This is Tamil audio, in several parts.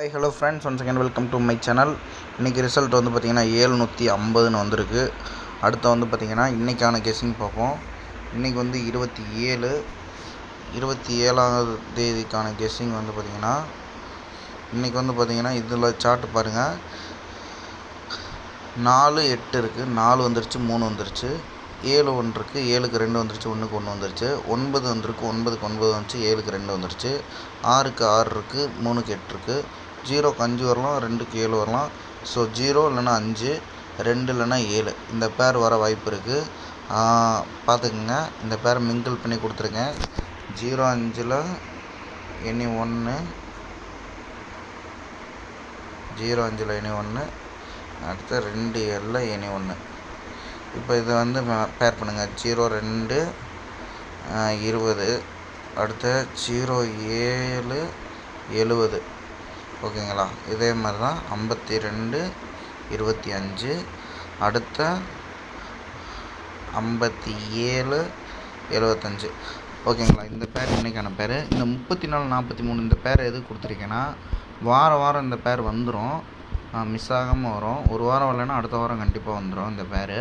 Hi hello friends one second welcome to my channel இன்றைக்கி ரிசல்ட் வந்து பார்த்திங்கன்னா ஏழ்நூற்றி ஐம்பதுன்னு வந்திருக்கு. அடுத்து வந்து பார்த்திங்கன்னா இன்றைக்கான கெஸ்ஸிங் பார்ப்போம். இன்றைக்கி வந்து இருபத்தி ஏழு இருபத்தி ஏழாவது தேதிக்கான கெஸ்ஸிங் வந்து பார்த்திங்கன்னா இன்றைக்கி வந்து பார்த்திங்கன்னா இதில் சார்ட்டு பாருங்கள் நாலு எட்டு இருக்குது நாலு வந்துருச்சு மூணு வந்துருச்சு. ஏழு ஒன்று இருக்குது ஏழுக்கு ரெண்டு வந்துருச்சு ஒன்றுக்கு ஒன்று வந்துருச்சு. ஒன்பது வந்திருக்கு ஒன்பதுக்கு ஒன்பது வந்துச்சு ஏழுக்கு ரெண்டு வந்துருச்சு. ஆறுக்கு ஆறு இருக்குது மூணுக்கு எட்டு இருக்குது ஜீரோக்கு அஞ்சு வரலாம் ரெண்டுக்கு ஏழு வரலாம். ஸோ ஜீரோ இல்லைன்னா அஞ்சு ரெண்டு இல்லைன்னா ஏழு. இந்த பேர் வர வாய்ப்பு இருக்குது பார்த்துக்குங்க. இந்த பேரை மிங்கிள் பண்ணி கொடுத்துருக்கேன் ஜீரோ அஞ்சில் எனி ஒன்று ஜீரோ அஞ்சில் எனி ஒன்று அடுத்து ரெண்டு ஏழில் எனி ஒன்று இப்போ இதை வந்து பேர் பண்ணுங்கள் ஜீரோ ரெண்டு இருபது. அடுத்து ஜீரோ ஏழு எழுவது ஓகேங்களா? இதே மாதிரி தான் ஐம்பத்தி ரெண்டு இருபத்தி அஞ்சு அடுத்த ஐம்பத்தி ஏழு எழுபத்தஞ்சு ஓகேங்களா இந்த பேர் இன்றைக்கான பேர். இந்த முப்பத்தி நாலு நாற்பத்தி மூணு இந்த பேர் எதுக்கு கொடுத்துருக்கேன்னா வாரம் வாரம் இந்த பேர் வந்துடும் மிஸ் ஆகாமல் வரும். ஒரு வாரம் வரலைன்னா அடுத்த வாரம் கண்டிப்பாக வந்துடும் இந்த பேர்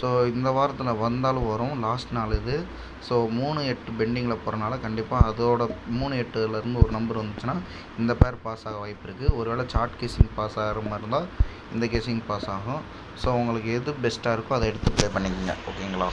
ஸோ இந்த வாரத்தில் வந்தாலும் வரும். லாஸ்ட் நாள் இது. ஸோ மூணு எட்டு பெண்டிங்கில் போகிறனால கண்டிப்பாக அதோட மூணு எட்டுலேருந்து ஒரு நம்பர் வந்துச்சுன்னா இந்த பேர் பாஸ் ஆக வாய்ப்பு இருக்குது ஒருவேளை சார்ட் கேசிங் பாஸ் ஆகிற மாதிரி இருந்தால் இந்த கேசிங் பாஸ் ஆகும். ஸோ உங்களுக்கு எது பெஸ்ட்டாக இருக்கோ அதை எடுத்து ப்ளே பண்ணிக்கோங்க. ஓகேங்களா